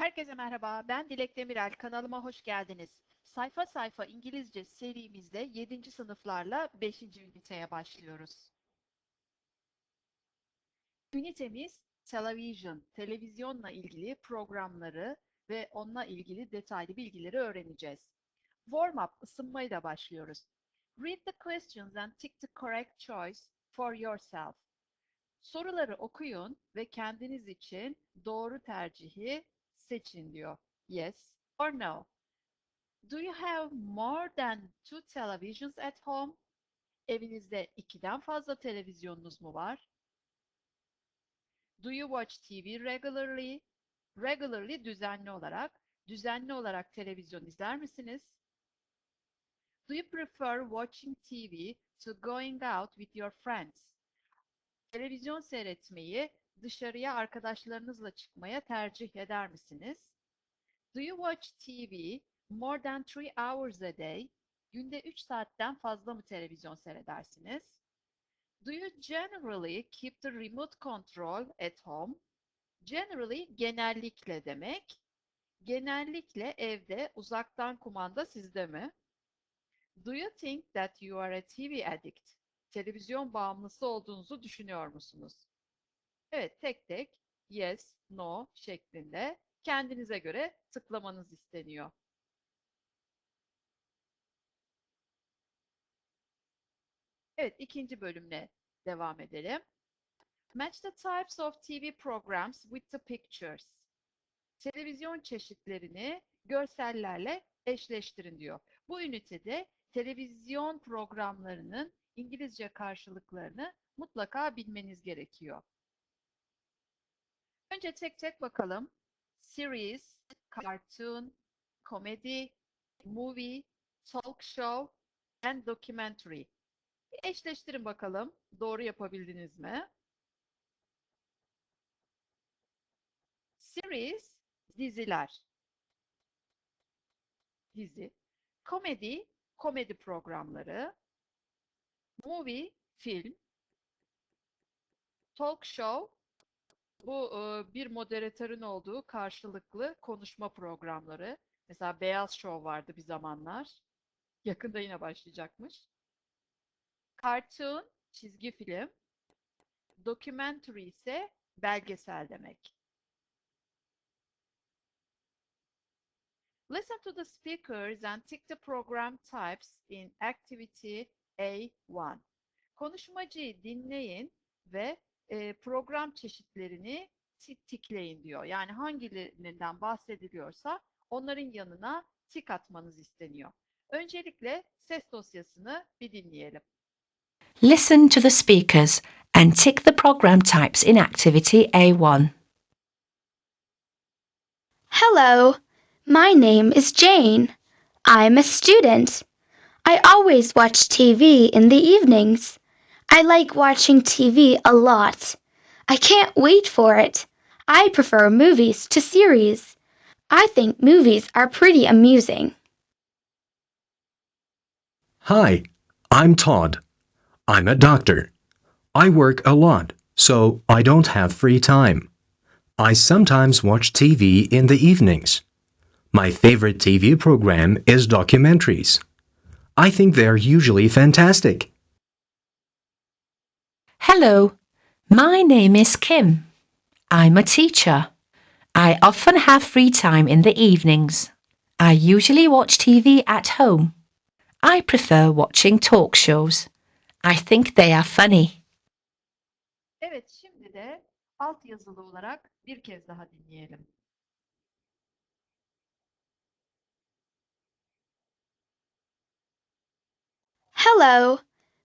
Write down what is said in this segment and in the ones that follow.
Herkese merhaba, ben Dilek Demirel. Kanalıma hoş geldiniz. Sayfa sayfa İngilizce serimizde 7. sınıflarla 5. üniteye başlıyoruz. Ünitemiz television, televizyonla ilgili programları ve onunla ilgili detaylı bilgileri öğreneceğiz. Warm-up, ısınmayla başlıyoruz. Read the questions and tick the correct choice for yourself. Soruları okuyun ve kendiniz için doğru tercihi seçin diyor. Yes or no. Do you have more than two televisions at home? Evinizde ikiden fazla televizyonunuz mu var? Do you watch TV regularly? Regularly düzenli olarak. Düzenli olarak televizyon izler misiniz? Do you prefer watching TV to going out with your friends? Televizyon seyretmeyi dışarıya arkadaşlarınızla çıkmaya tercih eder misiniz? Do you watch TV more than three hours a day? Günde 3 saatten fazla mı televizyon seyredersiniz? Do you generally keep the remote control at home? Generally genellikle demek. Genellikle evde uzaktan kumanda sizde mi? Do you think that you are a TV addict? Televizyon bağımlısı olduğunuzu düşünüyor musunuz? Evet, tek tek yes, no şeklinde kendinize göre tıklamanız isteniyor. Evet, ikinci bölümle devam edelim. Match the types of TV programs with the pictures. Televizyon çeşitlerini görsellerle eşleştirin diyor. Bu ünitede televizyon programlarının İngilizce karşılıklarını mutlaka bilmeniz gerekiyor. Önce tek tek bakalım. Series, cartoon, comedy, movie, talk show and documentary. Bir eşleştirin bakalım. Doğru yapabildiniz mi? Series, diziler. Dizi. Comedy, komedi programları. Movie, film. Talk show, bu e, bir moderatörün olduğu karşılıklı konuşma programları. Mesela Beyaz Show vardı bir zamanlar. Yakında yine başlayacakmış. Cartoon, çizgi film. Documentary ise belgesel demek. Listen to the speakers and tick the program types in activity A1. Konuşmacıyı dinleyin ve e, program çeşitlerini tik tikleyin diyor. Yani hangilerinden bahsediliyorsa onların yanına tik atmanız isteniyor. Öncelikle ses dosyasını bir dinleyelim. Listen to the speakers and tick the program types in Activity A1. Hello, my name is Jane. I'm a student. I always watch TV in the evenings. I like watching TV a lot. I can't wait for it. I prefer movies to series. I think movies are pretty amusing. Hi, I'm Todd. I'm a doctor. I work a lot, so I don't have free time. I sometimes watch TV in the evenings. My favorite TV program is documentaries. I think they're usually fantastic. Hello, my name is Kim. I'm a teacher. I often have free time in the evenings. I usually watch TV at home. I prefer watching talk shows. I think they are funny. Evet, şimdi de alt yazılı olarak bir kez daha dinleyelim. Hello,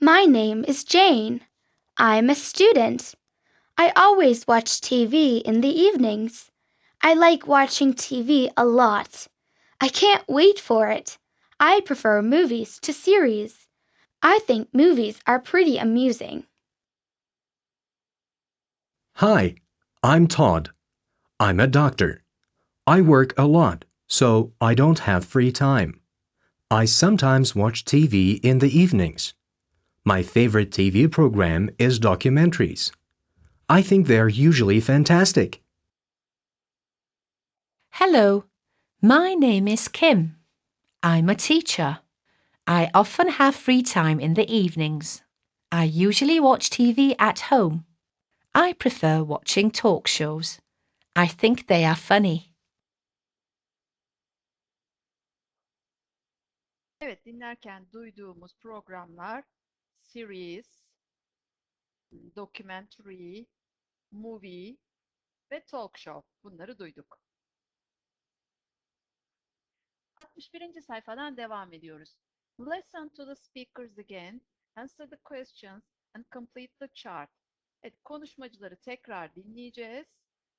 my name is Jane. I'm a student. I always watch TV in the evenings. I like watching TV a lot. I can't wait for it. I prefer movies to series. I think movies are pretty amusing. Hi, I'm Todd. I'm a doctor. I work a lot, so I don't have free time. I sometimes watch TV in the evenings. My favorite TV program is documentaries. I think they're usually fantastic. Hello, my name is Kim. I'm a teacher. I often have free time in the evenings. I usually watch TV at home. I prefer watching talk shows. I think they are funny. Evet, dinlerken duyduğumuz programlar series, documentary, movie ve talk show. Bunları duyduk. 61. sayfadan devam ediyoruz. Listen to the speakers again, answer the questions and complete the chart. Evet, konuşmacıları tekrar dinleyeceğiz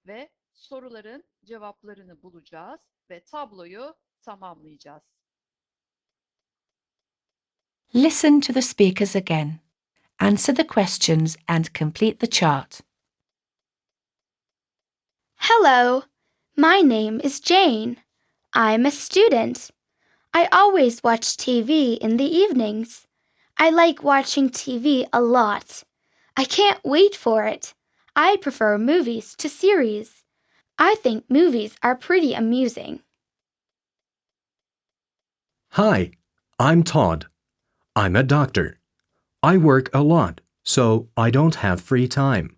ve soruların cevaplarını bulacağız ve tabloyu tamamlayacağız. Listen to the speakers again. Answer the questions and complete the chart. Hello, my name is Jane. I'm a student. I always watch TV in the evenings. I like watching TV a lot. I can't wait for it. I prefer movies to series. I think movies are pretty amusing. Hi, I'm Todd. I'm a doctor. I work a lot, so I don't have free time.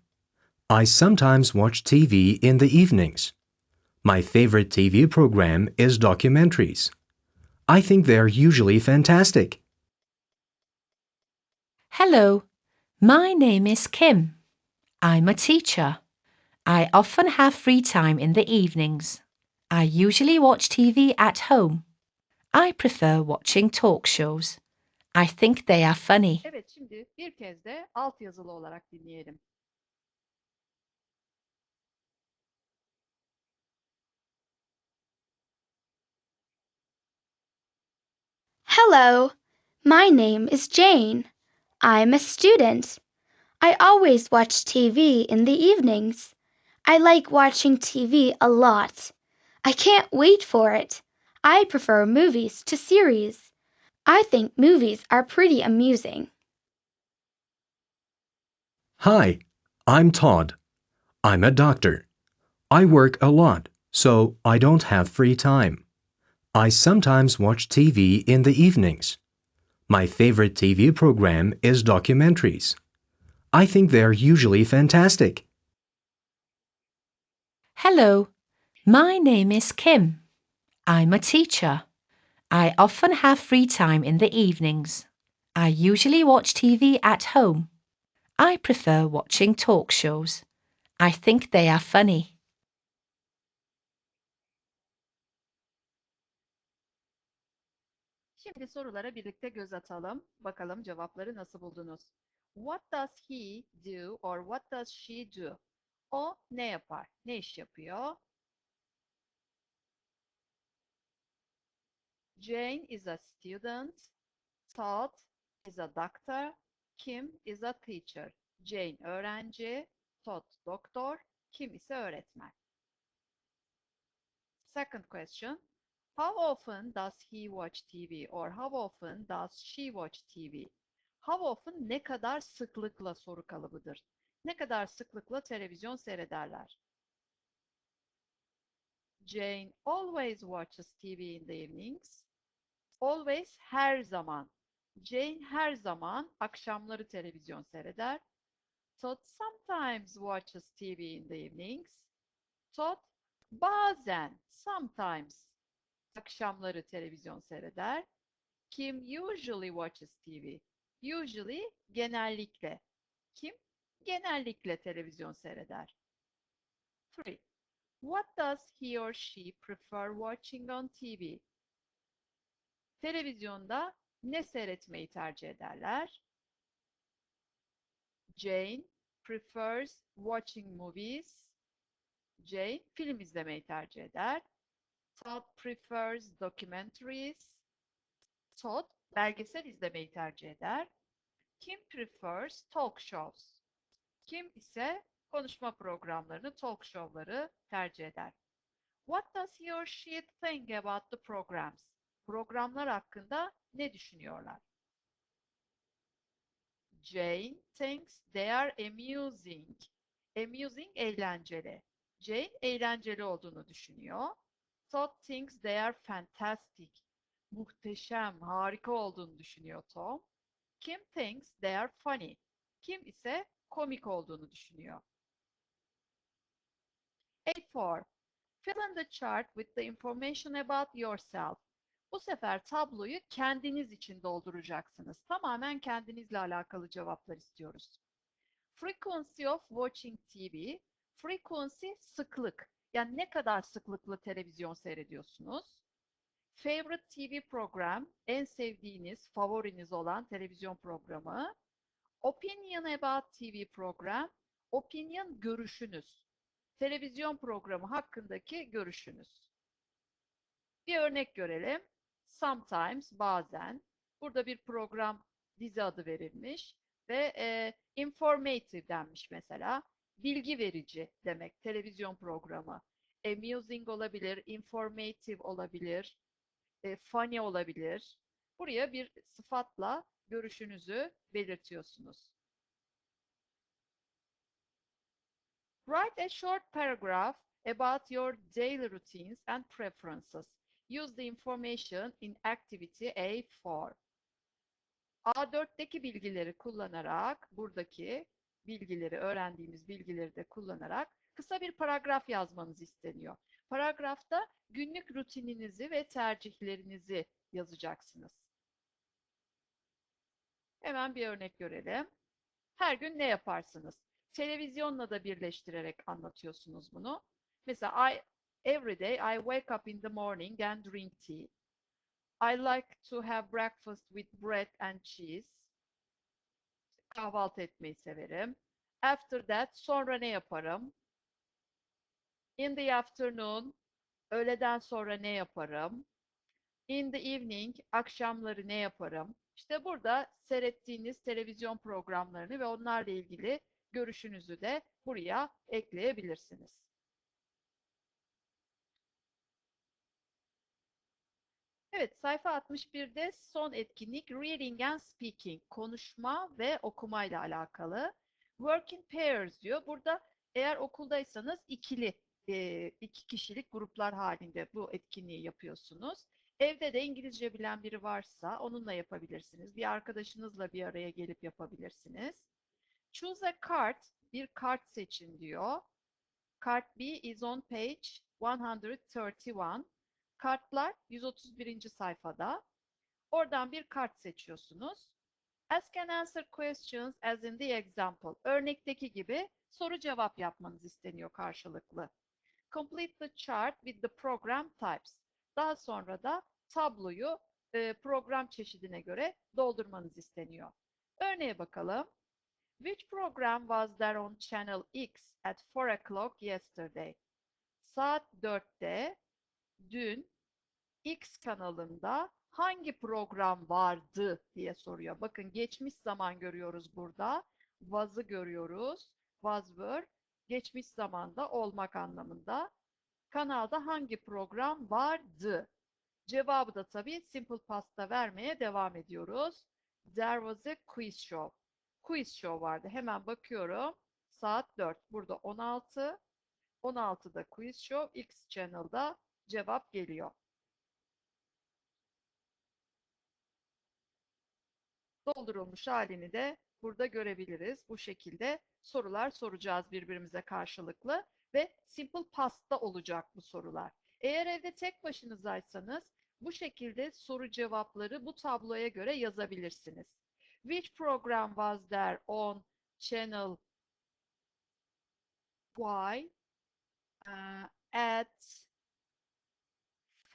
I sometimes watch TV in the evenings. My favorite TV program is documentaries. I think they're usually fantastic. Hello, my name is Kim. I'm a teacher. I often have free time in the evenings. I usually watch TV at home. I prefer watching talk shows. I think they are funny. Evet, şimdi bir kez de altyazılı olarak dinleyelim. Hello, my name is Jane. I'm a student. I always watch TV in the evenings. I like watching TV a lot. I can't wait for it. I prefer movies to series. I think movies are pretty amusing. Hi, I'm Todd. I'm a doctor. I work a lot, so I don't have free time. I sometimes watch TV in the evenings. My favorite TV program is documentaries. I think they're usually fantastic. Hello, my name is Kim. I'm a teacher. I often have free time in the evenings. I usually watch TV at home. I prefer watching talk shows. I think they are funny. Şimdi sorulara birlikte göz atalım. Bakalım cevapları nasıl buldunuz? What does he do or what does she do? O ne yapar? Ne iş yapıyor? Jane is a student. Todd is a doctor. Kim is a teacher. Jane öğrenci. Todd doktor. Kim ise öğretmen. Second question. How often does he watch TV or how often does she watch TV? How often ne kadar sıklıkla soru kalıbıdır. Ne kadar sıklıkla televizyon seyrederler? Jane always watches TV in the evenings. Always her zaman. Jane her zaman akşamları televizyon seyreder. Todd sometimes watches TV in the evenings. Todd bazen, sometimes akşamları televizyon seyreder. Kim usually watches TV. Usually genellikle. Kim genellikle televizyon seyreder. 3. What does he or she prefer watching on TV? Televizyonda ne seyretmeyi tercih ederler? Jane prefers watching movies. Jane film izlemeyi tercih eder. Todd prefers documentaries. Todd belgesel izlemeyi tercih eder. Kim prefers talk shows. Kim ise konuşma programlarını, talk show'ları tercih eder. What does he or she think about the programs? Programlar hakkında ne düşünüyorlar? Jane thinks they are amusing. Amusing eğlenceli. Jane eğlenceli olduğunu düşünüyor. Todd thinks they are fantastic. Muhteşem, harika olduğunu düşünüyor Tom. Kim thinks they are funny. Kim ise komik olduğunu düşünüyor. 8.4 Fill in the chart with the information about yourself. Bu sefer tabloyu kendiniz için dolduracaksınız. Tamamen kendinizle alakalı cevaplar istiyoruz. Frequency of watching TV. Frequency sıklık. Yani ne kadar sıklıkla televizyon seyrediyorsunuz? Favorite TV program, en sevdiğiniz, favoriniz olan televizyon programı. Opinion about TV program, opinion görüşünüz. Televizyon programı hakkındaki görüşünüz. Bir örnek görelim. Sometimes, bazen. Burada bir program dizi adı verilmiş ve e, informative denmiş mesela. Bilgi verici demek televizyon programı. Amusing olabilir, informative olabilir, e, funny olabilir. Buraya bir sıfatla görüşünüzü belirtiyorsunuz. Write a short paragraph about your daily routines and preferences. Use the information in activity A4. A4'teki bilgileri kullanarak, buradaki bilgileri, öğrendiğimiz bilgileri de kullanarak kısa bir paragraf yazmanız isteniyor. Paragrafta günlük rutininizi ve tercihlerinizi yazacaksınız. Hemen bir örnek görelim. Her gün ne yaparsınız? Televizyonla da birleştirerek anlatıyorsunuz bunu. Mesela I every day I wake up in the morning and drink tea. I like to have breakfast with bread and cheese. Kahvaltı etmeyi severim. After that sonra ne yaparım? In the afternoon öğleden sonra ne yaparım? In the evening akşamları ne yaparım? İşte burada seyrettiğiniz televizyon programlarını ve onlarla ilgili görüşünüzü de buraya ekleyebilirsiniz. Evet, sayfa 61'de son etkinlik Reading and Speaking, konuşma ve okumayla alakalı. Work in pairs diyor. Burada eğer okuldaysanız ikili, e, iki kişilik gruplar halinde bu etkinliği yapıyorsunuz. Evde de İngilizce bilen biri varsa onunla yapabilirsiniz. Bir arkadaşınızla bir araya gelip yapabilirsiniz. Choose a card, bir kart seçin diyor. Kart B is on page 131. Kartlar 131. sayfada. Oradan bir kart seçiyorsunuz. Ask and answer questions as in the example. Örnekteki gibi soru cevap yapmanız isteniyor karşılıklı. Complete the chart with the program types. Daha sonra da tabloyu e, program çeşidine göre doldurmanız isteniyor. Örneğe bakalım. Which program was there on Channel X at 4 o'clock yesterday? Saat 4'te dün X kanalında hangi program vardı diye soruyor. Bakın geçmiş zaman görüyoruz burada. Was'ı görüyoruz. Was were geçmiş zamanda olmak anlamında. Kanalda hangi program vardı? Cevabı da tabii simple past'ta vermeye devam ediyoruz. There was a quiz show. Quiz show vardı. Hemen bakıyorum. Saat 4. Burada 16. 16'da quiz show. X channel'da cevap geliyor. Doldurulmuş halini de burada görebiliriz. Bu şekilde sorular soracağız birbirimize karşılıklı ve simple past'ta olacak bu sorular. Eğer evde tek başınızaysanız bu şekilde soru cevapları bu tabloya göre yazabilirsiniz. Which program was there on channel Y uh, at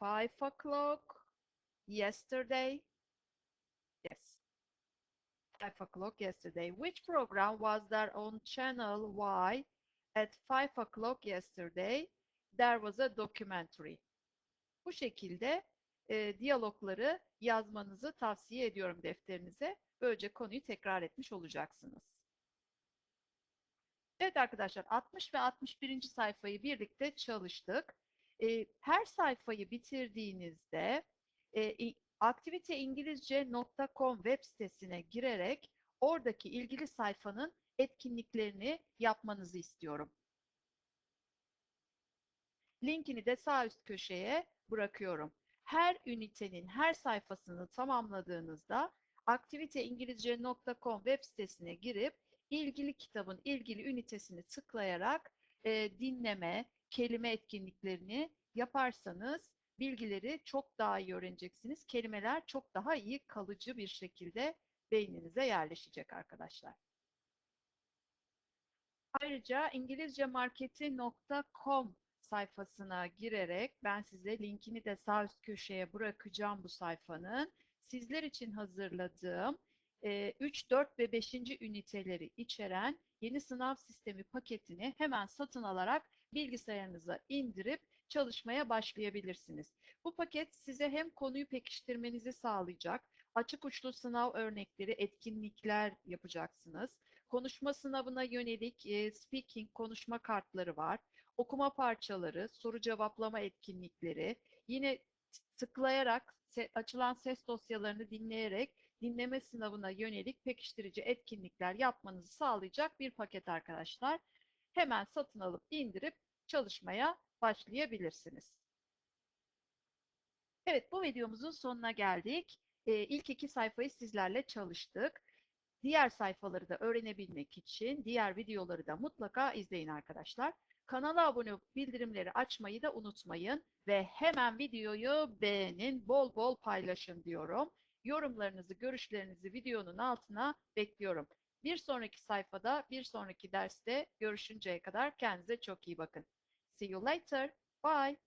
5 o'clock yesterday? Yes. 5 o'clock yesterday. Which program was there on channel Y at 5 o'clock yesterday? There was a documentary. Bu şekilde e, diyalogları yazmanızı tavsiye ediyorum defterinize. Böylece konuyu tekrar etmiş olacaksınız. Evet arkadaşlar 60 ve 61. sayfayı birlikte çalıştık. E, her sayfayı bitirdiğinizde e, aktiviteingilizce.com web sitesine girerek oradaki ilgili sayfanın etkinliklerini yapmanızı istiyorum. Linkini de sağ üst köşeye bırakıyorum. Her ünitenin her sayfasını tamamladığınızda aktiviteingilizce.com web sitesine girip ilgili kitabın ilgili ünitesini tıklayarak e, dinleme, kelime etkinliklerini yaparsanız bilgileri çok daha iyi öğreneceksiniz. Kelimeler çok daha iyi kalıcı bir şekilde beyninize yerleşecek arkadaşlar. Ayrıca ingilizcemarketi.com sayfasına girerek ben size linkini de sağ üst köşeye bırakacağım bu sayfanın. Sizler için hazırladığım e, 3, 4 ve 5. üniteleri içeren yeni sınav sistemi paketini hemen satın alarak bilgisayarınıza indirip çalışmaya başlayabilirsiniz. Bu paket size hem konuyu pekiştirmenizi sağlayacak, açık uçlu sınav örnekleri, etkinlikler yapacaksınız. Konuşma sınavına yönelik e, speaking konuşma kartları var. Okuma parçaları, soru cevaplama etkinlikleri, yine tıklayarak açılan ses dosyalarını dinleyerek dinleme sınavına yönelik pekiştirici etkinlikler yapmanızı sağlayacak bir paket arkadaşlar. Hemen satın alıp indirip çalışmaya başlayabilirsiniz. Evet, bu videomuzun sonuna geldik. Ee, ilk iki sayfayı sizlerle çalıştık. Diğer sayfaları da öğrenebilmek için diğer videoları da mutlaka izleyin arkadaşlar. Kanala abone olup bildirimleri açmayı da unutmayın ve hemen videoyu beğenin, bol bol paylaşın diyorum. Yorumlarınızı, görüşlerinizi videonun altına bekliyorum. Bir sonraki sayfada, bir sonraki derste görüşünceye kadar kendinize çok iyi bakın. See you later. Bye.